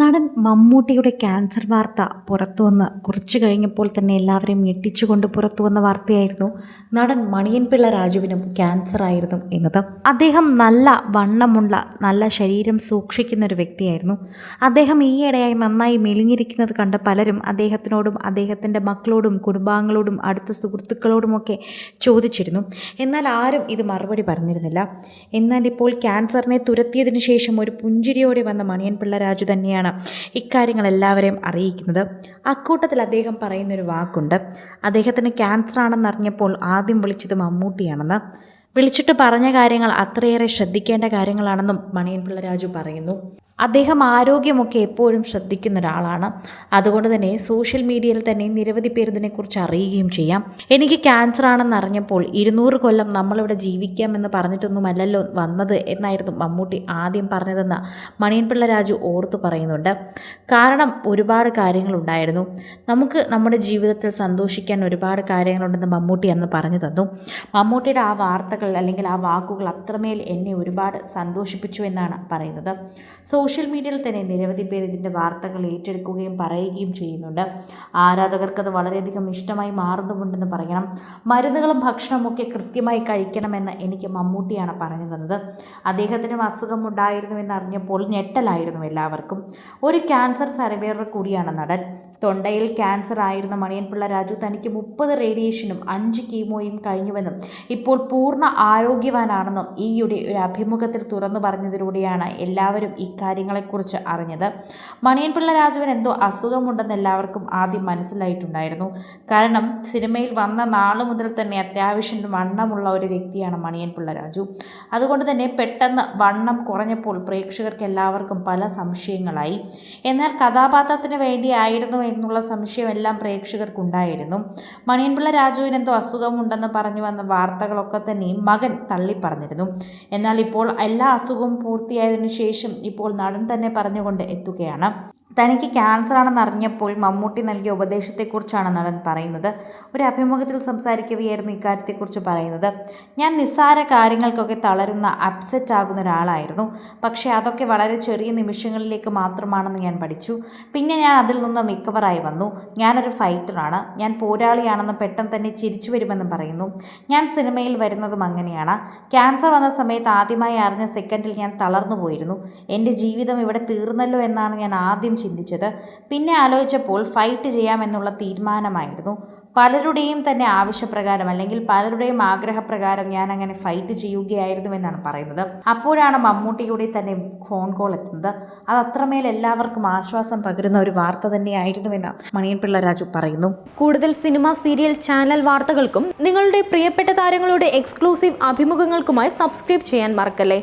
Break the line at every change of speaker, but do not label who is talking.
നടൻ മമ്മൂട്ടിയുടെ ക്യാൻസർ വാർത്ത പുറത്തു വന്ന് കുറച്ചു കഴിഞ്ഞപ്പോൾ തന്നെ എല്ലാവരെയും ഞെട്ടിച്ചുകൊണ്ട് പുറത്തുവന്ന വാർത്തയായിരുന്നു നടൻ മണിയൻപിള്ള രാജുവിനും ക്യാൻസർ ആയിരുന്നു എന്നത്. അദ്ദേഹം നല്ല വണ്ണമുള്ള നല്ല ശരീരം സൂക്ഷിക്കുന്ന ഒരു വ്യക്തിയായിരുന്നു. അദ്ദേഹം ഈയിടെയായി നന്നായി മെലിഞ്ഞിരിക്കുന്നത് കണ്ട പലരും അദ്ദേഹത്തിനോടും അദ്ദേഹത്തിന്റെ മക്കളോടും കുടുംബാംഗങ്ങളോടും അടുത്ത സുഹൃത്തുക്കളോടുമൊക്കെ ചോദിച്ചിരുന്നു. എന്നാൽ ആരും ഇത് മറുപടി പറഞ്ഞിരുന്നില്ല. എന്നാൽ ഇപ്പോൾ ക്യാൻസറിനെ തുരത്തിയതിനു ശേഷം ഒരു പുഞ്ചിരിയോടെ വന്ന മണിയൻപിള്ള രാജു തന്നെയാണ് ഇക്കാര്യങ്ങൾ എല്ലാവരെയും അറിയിക്കുന്നത്. അക്കൂട്ടത്തിൽ അദ്ദേഹം പറയുന്നൊരു വാക്കുണ്ട്. അദ്ദേഹത്തിന് ക്യാൻസർ ആണെന്ന് അറിഞ്ഞപ്പോൾ ആദ്യം വിളിച്ചത് മമ്മൂട്ടിയാണെന്ന്. വിളിച്ചിട്ട് പറഞ്ഞ കാര്യങ്ങൾ അത്രയേറെ ശ്രദ്ധിക്കേണ്ട കാര്യങ്ങളാണെന്നും മണിയൻപിള്ള രാജു പറയുന്നു. അദ്ദേഹം ആരോഗ്യമൊക്കെ എപ്പോഴും ശ്രദ്ധിക്കുന്ന ഒരാളാണ്. അതുകൊണ്ട് തന്നെ സോഷ്യൽ മീഡിയയിൽ തന്നെ നിരവധി പേർ ഇതിനെക്കുറിച്ച് അറിയുകയും ചെയ്യാം. എനിക്ക് ക്യാൻസർ ആണെന്ന് അറിഞ്ഞപ്പോൾ ഇരുന്നൂറ് കൊല്ലം നമ്മളിവിടെ ജീവിക്കാമെന്ന് പറഞ്ഞിട്ടൊന്നുമല്ലല്ലോ വന്നത് എന്നായിരുന്നു മമ്മൂട്ടി ആദ്യം പറഞ്ഞതെന്ന് മണിയൻപിള്ള രാജു ഓർത്തു പറയുന്നുണ്ട്. കാരണം ഒരുപാട് കാര്യങ്ങളുണ്ടായിരുന്നു. നമുക്ക് നമ്മുടെ ജീവിതത്തിൽ സന്തോഷിക്കാൻ ഒരുപാട് കാര്യങ്ങളുണ്ടെന്ന് മമ്മൂട്ടി അന്ന് പറഞ്ഞു തന്നു. മമ്മൂട്ടിയുടെ ആ വാർത്തകൾ അല്ലെങ്കിൽ ആ വാക്കുകൾ അത്രമേൽ എന്നെ ഒരുപാട് സന്തോഷിപ്പിച്ചു എന്നാണ് പറയുന്നത്. സോഷ്യൽ മീഡിയയിൽ തന്നെ നിരവധി പേർ ഇതിന്റെ വാർത്തകൾ ഏറ്റെടുക്കുകയും പറയുകയും ചെയ്യുന്നുണ്ട്. ആരാധകർക്കത് വളരെയധികം ഇഷ്ടമായി മാറുന്നുമുണ്ടെന്ന് പറയണം. മരുന്നുകളും ഭക്ഷണമൊക്കെ കൃത്യമായി കഴിക്കണമെന്ന് എനിക്ക് മമ്മൂട്ടിയാണ് പറഞ്ഞു തന്നത് അദ്ദേഹത്തിനും അസുഖമുണ്ടായിരുന്നുവെന്ന് അറിഞ്ഞപ്പോൾ ഞെട്ടലായിരുന്നു എല്ലാവർക്കും. ഒരു ക്യാൻസർ സർവൈവർ കൂടിയാണ് നടൻ. തൊണ്ടയിൽ ക്യാൻസർ ആയിരുന്ന മണിയൻപിള്ള രാജു തനിക്ക് മുപ്പത് റേഡിയേഷനും അഞ്ച് കീമോയും കഴിഞ്ഞുവെന്നും ഇപ്പോൾ പൂർണ ആരോഗ്യവാനാണെന്നും ഈയുടെ ഒരു അഭിമുഖത്തിൽ തുറന്നു പറഞ്ഞതിലൂടെയാണ് എല്ലാവരും ഇക്കാര്യങ്ങളെക്കുറിച്ച് അറിഞ്ഞത്. മണിയൻപിള്ള രാജുവിന് എന്തോ അസുഖമുണ്ടെന്ന് എല്ലാവർക്കും ആദ്യം മനസ്സിലായിട്ടുണ്ടായിരുന്നു. കാരണം സിനിമയിൽ വന്ന നാൾ മുതൽ തന്നെ അത്യാവശ്യം വണ്ണമുള്ള ഒരു വ്യക്തിയാണ് മണിയൻപിള്ള രാജു. അതുകൊണ്ട് തന്നെ പെട്ടെന്ന് വണ്ണം കുറഞ്ഞപ്പോൾ പ്രേക്ഷകർക്ക് എല്ലാവർക്കും പല സംശയങ്ങളായി. എന്നാൽ കഥാപാത്രത്തിന് വേണ്ടിയായിരുന്നു എന്നുള്ള സംശയമെല്ലാം പ്രേക്ഷകർക്കുണ്ടായിരുന്നു. മണിയൻപിള്ള രാജുവിന് എന്തോ അസുഖമുണ്ടെന്ന് പറഞ്ഞു വന്ന വാർത്തകളൊക്കെ തന്നെയും മകൻ തള്ളി പറഞ്ഞിരുന്നു എന്നാൽ ഇപ്പോൾ എല്ലാ അസുഖവും പൂർത്തിയായതിനു ശേഷം ഇപ്പോൾ നടൻ തന്നെ പറഞ്ഞുകൊണ്ട് എത്തുകയാണ്. തനിക്ക് ക്യാൻസർ ആണെന്ന് അറിഞ്ഞപ്പോൾ മമ്മൂട്ടി നൽകിയ ഉപദേശത്തെക്കുറിച്ചാണ് നടൻ പറയുന്നത്. ഒരു അഭിമുഖത്തിൽ സംസാരിക്കവെയായിരുന്നു ഇക്കാര്യത്തെക്കുറിച്ച് പറയുന്നത്. ഞാൻ നിസ്സാര കാര്യങ്ങൾക്കൊക്കെ തളരുന്ന അപ്സെറ്റ് ആകുന്ന ഒരാളായിരുന്നു. പക്ഷേ അതൊക്കെ വളരെ ചെറിയ നിമിഷങ്ങളിലേക്ക് മാത്രമാണെന്ന് ഞാൻ പഠിച്ചു. പിന്നെ ഞാൻ അതിൽ നിന്ന് മിക്കവറായി വന്നു. ഞാനൊരു ഫൈറ്ററാണ് ഞാൻ പോരാളിയാണെന്ന് പെട്ടെന്ന് തന്നെ ചിരിച്ചു വരുമെന്ന് പറയുന്നു. ഞാൻ സിനിമയിൽ വരുന്നതും അങ്ങനെയാണ്. ക്യാൻസർ വന്ന സമയത്ത് ആദ്യമായി അറിഞ്ഞ സെക്കൻഡിൽ ഞാൻ തളർന്നു പോയിരുന്നു. എന്റെ ജീവിതം ഇവിടെ തീർന്നല്ലോ എന്നാണ് ഞാൻ ആദ്യം പിന്നെ ആലോചിച്ചപ്പോൾ ഫൈറ്റ് ചെയ്യാമെന്നുള്ള തീരുമാനമായിരുന്നു. പലരുടെയും തന്നെ ആവശ്യപ്രകാരം അല്ലെങ്കിൽ പലരുടെയും ആഗ്രഹപ്രകാരം ഞാൻ അങ്ങനെ ഫൈറ്റ് ചെയ്യുകയായിരുന്നു എന്നാണ് പറയുന്നത്. അപ്പോഴാണ് മമ്മൂട്ടിയുടെ തന്നെ ഫോൺ കോൾ എത്തുന്നത്. അത് അത്രമേൽ എല്ലാവർക്കും ആശ്വാസം പകരുന്ന ഒരു വാർത്ത തന്നെയായിരുന്നു തന്നെയായിരുന്നുവെന്ന് മണിയൻപിള്ള രാജു പറയുന്നു.
കൂടുതൽ സിനിമ സീരിയൽ ചാനൽ വാർത്തകൾക്കും നിങ്ങളുടെ പ്രിയപ്പെട്ട താരങ്ങളുടെ എക്സ്ക്ലൂസീവ് അഭിമുഖങ്ങൾക്കുമായി സബ്സ്ക്രൈബ് ചെയ്യാൻ മറക്കല്ലേ?